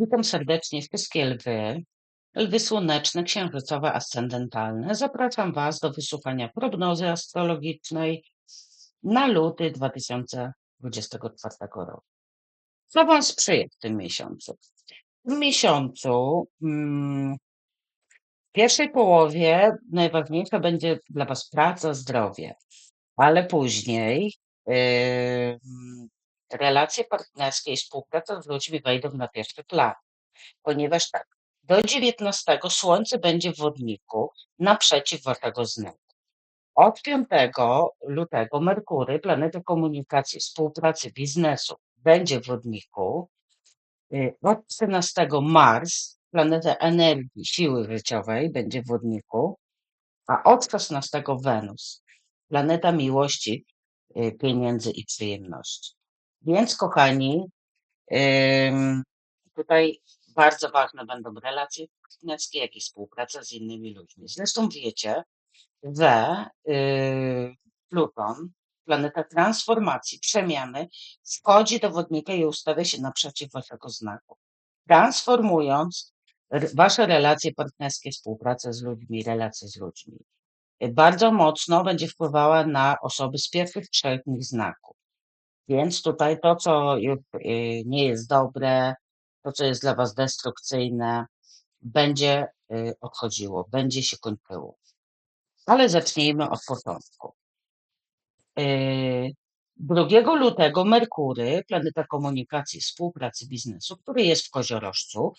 Witam serdecznie, wszystkie lwy, lwy słoneczne, księżycowe, ascendentalne. Zapraszam Was do wysłuchania prognozy astrologicznej na luty 2024 roku. Co Wam sprzyja w tym miesiącu? W miesiącu, mm, w pierwszej połowie najważniejsza będzie dla Was praca, zdrowie, ale później yy, relacje partnerskie i współpraca z ludźmi wejdą na pierwszy plan. Ponieważ tak, do 19 Słońce będzie w wodniku naprzeciw waszego znaku. Od 5 lutego Merkury, planeta komunikacji, współpracy, biznesu, będzie w wodniku. Y, od 13 Mars, planeta energii, siły życiowej, będzie w wodniku. A od 16 Wenus, planeta miłości, y, pieniędzy i przyjemności. Więc, kochani, tutaj bardzo ważne będą relacje partnerskie, jak i współpraca z innymi ludźmi. Zresztą wiecie, że yy, Pluton, planeta transformacji, przemiany, wchodzi do wodnika i ustawia się naprzeciw waszego znaku. Transformując wasze relacje partnerskie, współpracę z ludźmi, relacje z ludźmi. Bardzo mocno będzie wpływała na osoby z pierwszych trzech znaków. Więc tutaj to, co już y, nie jest dobre, to, co jest dla Was destrukcyjne, będzie y, odchodziło, będzie się kończyło. Ale zacznijmy od początku. 2 y, lutego Merkury, planeta komunikacji, współpracy, biznesu, który jest w koziorożcu,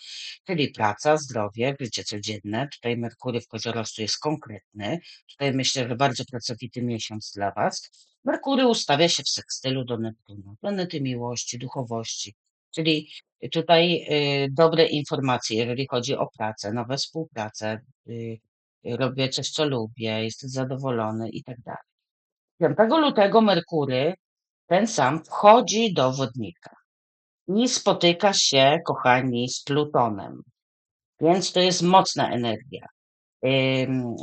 czyli praca, zdrowie, życie codzienne. Tutaj Merkury w koziorożcu jest konkretny. Tutaj myślę, że bardzo pracowity miesiąc dla Was. Merkury ustawia się w sekstylu do Neptuna, planety miłości, duchowości, czyli tutaj y, dobre informacje, jeżeli chodzi o pracę, nowe współpracę, y, robię coś, co lubię, jestem zadowolony i tak dalej. 5 lutego Merkury, ten sam, wchodzi do wodnika i spotyka się, kochani, z Plutonem. Więc to jest mocna energia.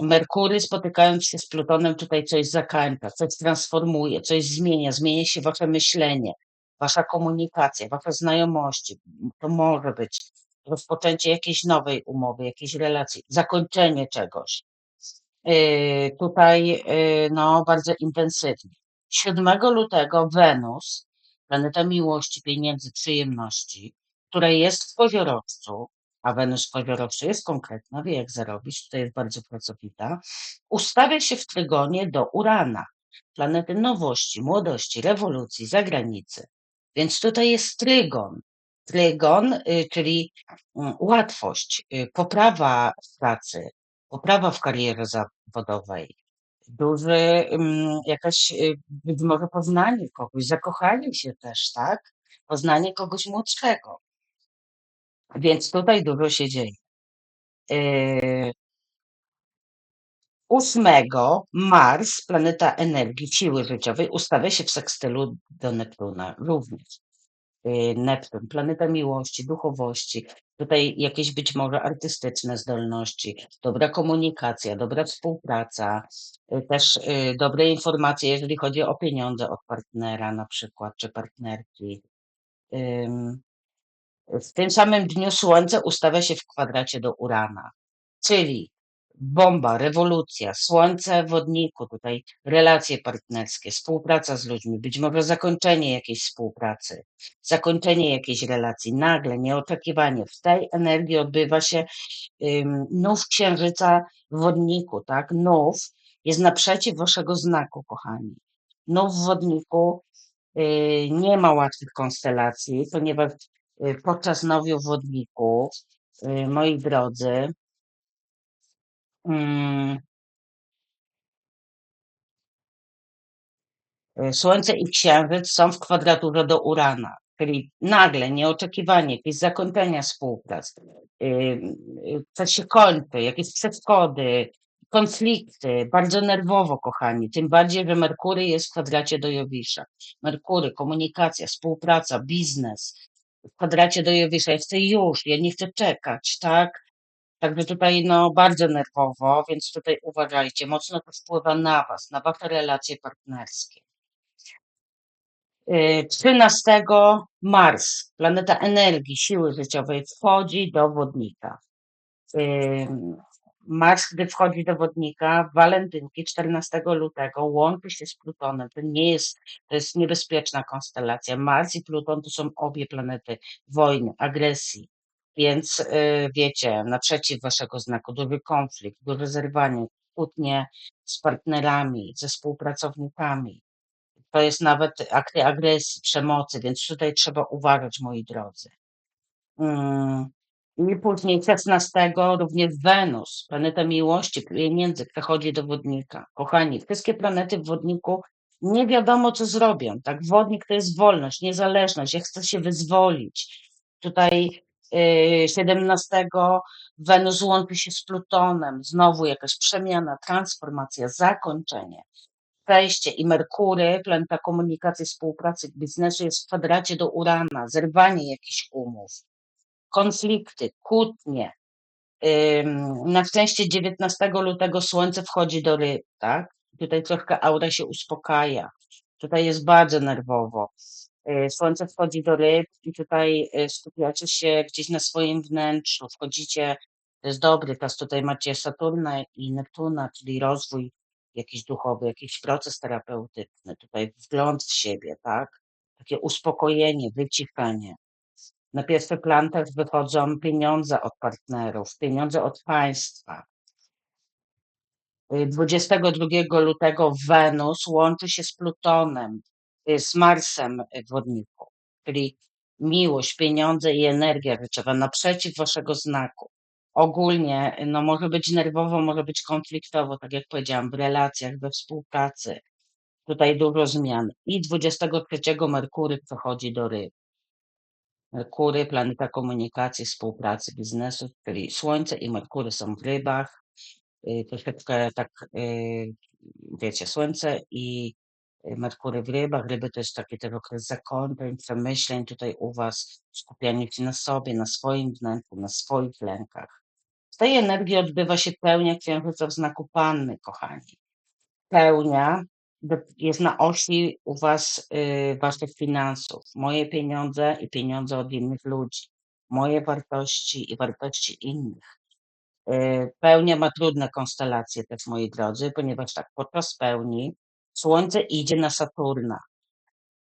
Merkury spotykając się z Plutonem tutaj coś zakańcza, coś transformuje, coś zmienia, zmienia się wasze myślenie, wasza komunikacja, wasze znajomości. To może być rozpoczęcie jakiejś nowej umowy, jakiejś relacji, zakończenie czegoś. Yy, tutaj yy, no, bardzo intensywnie. 7 lutego Wenus, planeta miłości, pieniędzy, przyjemności, która jest w koziorożcu, a Wenus w koziorożcu jest konkretna, wie jak zarobić, tutaj jest bardzo pracowita, ustawia się w trygonie do Urana, planety nowości, młodości, rewolucji, zagranicy. Więc tutaj jest trygon. Trygon, y, czyli mm, łatwość, y, poprawa w pracy, poprawa w karierze zawodowej, duży, mm, jakaś, y, być może poznanie kogoś, zakochanie się też, tak? Poznanie kogoś młodszego. Więc tutaj dużo się dzieje. Yy, 8 Mars, planeta energii, siły życiowej, ustawia się w sekstylu do Neptuna również. Yy, Neptun, planeta miłości, duchowości, tutaj jakieś być może artystyczne zdolności, dobra komunikacja, dobra współpraca, yy, też dobre informacje, jeżeli chodzi o pieniądze od partnera na przykład, czy partnerki. W tym samym dniu Słońce ustawia się w kwadracie do Urana, czyli bomba, rewolucja, Słońce w wodniku, tutaj relacje partnerskie, współpraca z ludźmi, być może zakończenie jakiejś współpracy, zakończenie jakiejś relacji, nagle, nieoczekiwanie. W tej energii odbywa się um, nów księżyca w wodniku, tak? Nów jest naprzeciw waszego znaku, kochani. Nów w wodniku y, nie ma łatwych konstelacji, ponieważ Y, podczas nowiu wodniku, y, moi drodzy, mm, y, Słońce i Księżyc są w kwadraturze do Urana, czyli nagle, nieoczekiwanie, jakieś zakończenia współprac, coś się kończy, jakieś przeszkody, konflikty, bardzo nerwowo, kochani. Tym bardziej, że Merkury jest w kwadracie do Jowisza. Merkury, komunikacja, współpraca, biznes, w kwadracie do Jowisza. Ja chcę już, ja nie chcę czekać, tak? Także tutaj no bardzo nerwowo, więc tutaj uważajcie, mocno to wpływa na was, na wasze relacje partnerskie. Yy, 13 Mars, planeta energii, siły życiowej, wchodzi do wodnika. Yy, Mars, gdy wchodzi do wodnika, walentynki 14 lutego łączy się z Plutonem. To nie jest, to jest niebezpieczna konstelacja. Mars i Pluton to są obie planety wojny, agresji. Więc yy, wiecie, na przeciw waszego znaku duży konflikt, duże zerwanie, kłótnie z partnerami, ze współpracownikami. To jest nawet akty agresji, przemocy, więc tutaj trzeba uważać, moi drodzy. Mm, I później 16 również Wenus, planeta miłości, pieniędzy, przechodzi do wodnika. Kochani, wszystkie planety w wodniku nie wiadomo, co zrobią. Tak, wodnik to jest wolność, niezależność. Ja chcę się wyzwolić. Tutaj 17 Wenus łączy się z Plutonem. Znowu jakaś przemiana, transformacja, zakończenie wejście i Merkury, planeta komunikacji, współpracy, biznesu jest w kwadracie do Urana, zerwanie jakichś umów, konflikty, kłótnie. Na szczęście 19 lutego Słońce wchodzi do ryb, tak? Tutaj troszkę aura się uspokaja. Tutaj jest bardzo nerwowo. Y, Słońce wchodzi do ryb i tutaj y, skupiacie się gdzieś na swoim wnętrzu, wchodzicie, to jest dobry czas, tutaj macie Saturna i Neptuna, czyli rozwój jakiś duchowy, jakiś proces terapeutyczny, tutaj wgląd w siebie, tak? Takie uspokojenie, wyciszenie. Na pierwszy plan też wychodzą pieniądze od partnerów, pieniądze od państwa. 22 lutego Wenus łączy się z Plutonem, z Marsem wodniku, czyli miłość, pieniądze i energia życiowa naprzeciw waszego znaku. Ogólnie no, może być nerwowo, może być konfliktowo, tak jak powiedziałam, w relacjach, we współpracy. Tutaj dużo zmian. I 23 Merkury przechodzi do ryb. Merkury, planeta komunikacji, współpracy, biznesu, czyli Słońce i Merkury są w rybach. Y, troszeczkę tak, y, wiecie, Słońce i Merkury w rybach. Ryby to jest taki ten okres zakończeń, przemyśleń tutaj u was, skupianie się na sobie, na swoim wnętrzu, na swoich lękach. Z tej energii odbywa się pełnia księżyca w znaku Panny, kochani. Pełnia jest na osi u was y, waszych finansów. Moje pieniądze i pieniądze od innych ludzi. Moje wartości i wartości innych. Y, pełnia ma trudne konstelacje też, moi drodzy, ponieważ tak podczas pełni Słońce idzie na Saturna.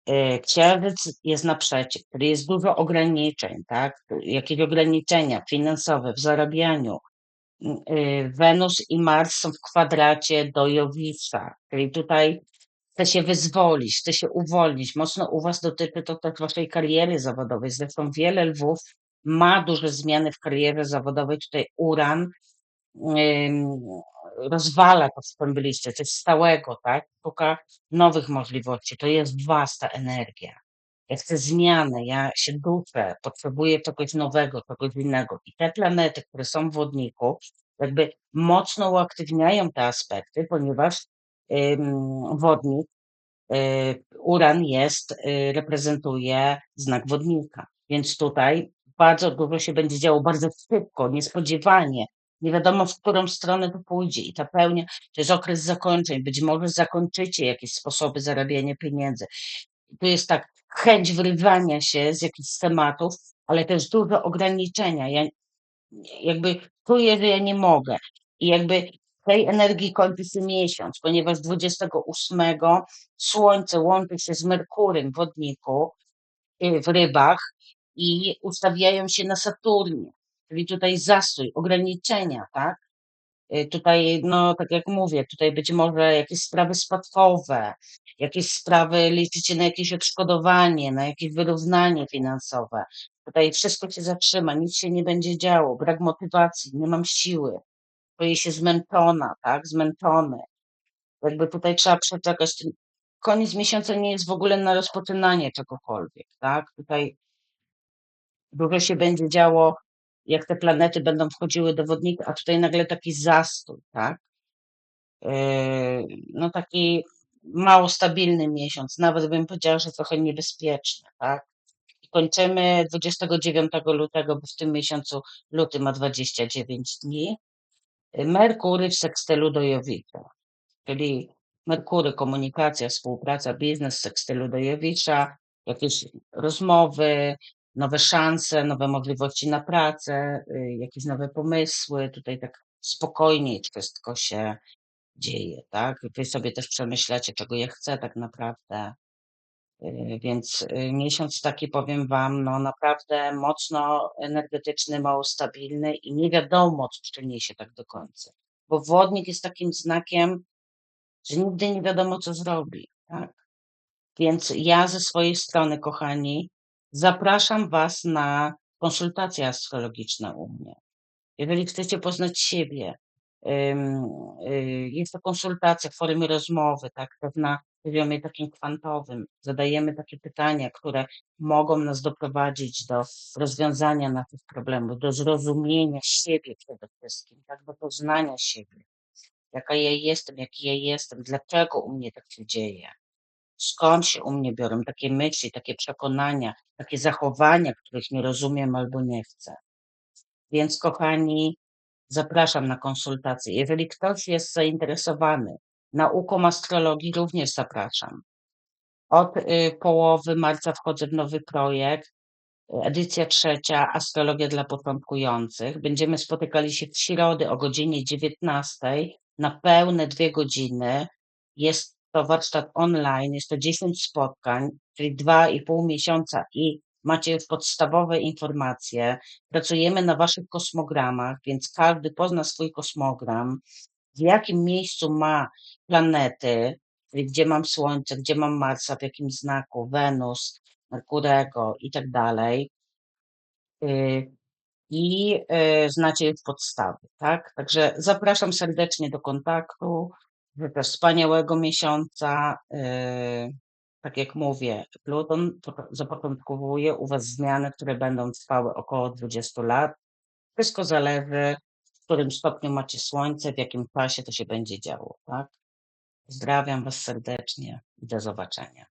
Y, Księżyc jest naprzeciw, czyli jest dużo ograniczeń, tak? Jakieś ograniczenia finansowe w zarabianiu, Y, Wenus i Mars są w kwadracie do Jowisza, czyli tutaj chce się wyzwolić, chce się uwolnić. Mocno u Was dotyczy to też Waszej kariery zawodowej. Zresztą wiele lwów ma duże zmiany w karierze zawodowej. Tutaj Uran rozwala to, co tam byliście, coś stałego, tak? Szuka nowych możliwości. To jest Was ta energia. Ja chcę zmiany, ja się duszę, potrzebuję czegoś nowego, czegoś innego. I te planety, które są w wodniku, jakby mocno uaktywniają te aspekty, ponieważ ym, wodnik, y, Uran jest, y, reprezentuje znak wodnika. Więc tutaj bardzo dużo się będzie działo bardzo szybko, niespodziewanie. Nie wiadomo, w którą stronę to pójdzie. I ta pełnia to jest okres zakończeń. Być może zakończycie jakieś sposoby zarabiania pieniędzy. Tu jest tak, chęć wyrywania się z jakichś tematów, ale też duże ograniczenia. Ja jakby czuję, że ja nie mogę. I jakby tej energii kończy się miesiąc, ponieważ 28 Słońce łączy się z Merkurem w wodniku, y, w rybach i ustawiają się na Saturnie. Czyli tutaj zastój, ograniczenia, tak? Y, tutaj, no tak jak mówię, tutaj być może jakieś sprawy spadkowe, jakieś sprawy liczycie na jakieś odszkodowanie, na jakieś wyrównanie finansowe. Tutaj wszystko się zatrzyma, nic się nie będzie działo, brak motywacji, nie mam siły, czuję się zmęczona, tak, zmęczony. Jakby tutaj trzeba przeczekać. Koniec miesiąca nie jest w ogóle na rozpoczynanie czegokolwiek, tak? Tutaj dużo się będzie działo, jak te planety będą wchodziły do wodnika, a tutaj nagle taki zastój, tak? Yy, no taki mało stabilny miesiąc, nawet bym powiedziała, że trochę niebezpieczny, tak? I kończymy 29 lutego, bo w tym miesiącu luty ma 29 dni. Merkury w sekstelu do czyli Merkury, komunikacja, współpraca, biznes, seks w stylu Dojewicza, jakieś rozmowy, nowe szanse, nowe możliwości na pracę, y, jakieś nowe pomysły. Tutaj tak spokojniej wszystko się dzieje, tak? Wy sobie też przemyślacie, czego ja chcę tak naprawdę. Y, Więc y, miesiąc taki, powiem wam, no naprawdę mocno energetyczny, mało stabilny i nie wiadomo, co przyniesie tak do końca. Bo wodnik jest takim znakiem, że nigdy nie wiadomo, co zrobi, tak? Więc ja ze swojej strony, kochani, zapraszam was na konsultacje astrologiczne u mnie. Jeżeli chcecie poznać siebie, y, jest to konsultacja w formie rozmowy, tak, też na poziomie takim kwantowym. Zadajemy takie pytania, które mogą nas doprowadzić do rozwiązania naszych problemów, do zrozumienia siebie przede wszystkim, tak, do poznania siebie. Jaka ja jestem, jaki ja jestem, dlaczego u mnie tak się dzieje. Skąd się u mnie biorą takie myśli, takie przekonania, takie zachowania, których nie rozumiem albo nie chcę. Więc kochani, zapraszam na konsultacje. Jeżeli ktoś jest zainteresowany nauką astrologii, również zapraszam. Od y, połowy marca wchodzę w nowy projekt. Edycja trzecia, Astrologia dla początkujących. Będziemy spotykali się w środę o godzinie 19 na pełne dwie godziny. Jest to warsztat online, jest to 10 spotkań, czyli dwa i pół miesiąca i macie już podstawowe informacje. Pracujemy na waszych kosmogramach, więc każdy pozna swój kosmogram, w jakim miejscu ma planety, czyli gdzie mam Słońce, gdzie mam Marsa, w jakim znaku, Wenus, Merkurego i tak dalej. Y, I y, znacie już podstawy, tak? Także zapraszam serdecznie do kontaktu. Życzę wspaniałego miesiąca. y, Tak jak mówię, Pluton po- zapoczątkowuje u Was zmiany, które będą trwały około 20 lat. Wszystko zależy, w którym stopniu macie Słońce, w jakim czasie to się będzie działo, tak? Was serdecznie i do zobaczenia.